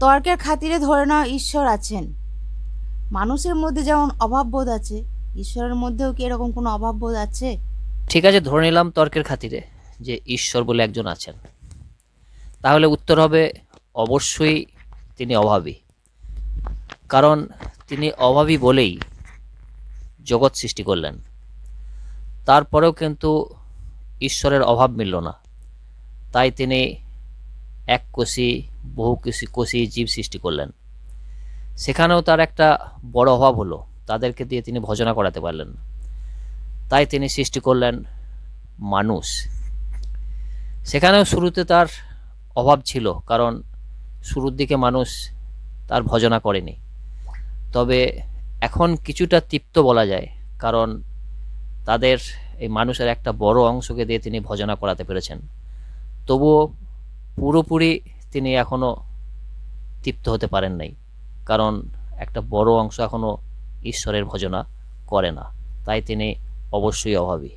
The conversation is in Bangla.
তর্কের খাতিরে ধরে নাও ঈশ্বর আছেন। মানুষের মধ্যে যেমন অভাববোধ আছে, ঈশ্বরের মধ্যেও কি এরকম কোনো অভাববোধ আছে? ঠিক আছে, ধরে নিলাম তর্কের খাতিরে যে ঈশ্বর বলে একজন আছেন। তাহলে উত্তর হবে, অবশ্যই তিনি অভাবী। কারণ তিনি অভাবী বলেই জগৎ সৃষ্টি করলেন। তারপরেও কিন্তু ঈশ্বরের অভাব মিলল না। তাই তিনি এক কোষী, বহু কোষী কোষী জীব সৃষ্টি করলেন। সেখানেও তার একটা বড় অভাব হলো। তাদেরকে দিয়ে তিনি ভজনা করাতে পারলেন তাই তিনি সৃষ্টি করলেন মানুষ। সেখানেও শুরুতে তার অভাব ছিল, কারণ শুরুর দিকে মানুষ তার ভজনা করেনি। তবে এখন কিছুটা তৃপ্ত বলা যায়, কারণ তাদের এই মানুষের একটা বড় অংশকে দিয়ে তিনি ভজনা করাতে পেরেছেন। তবুও পুরোপুরি তিনি এখনও তৃপ্ত হতে পারেন নাই। কারণ একটা বড় অংশ এখনও ঈশ্বরের ভজনা করে না। তাই তিনি অবশ্যই অভাবী।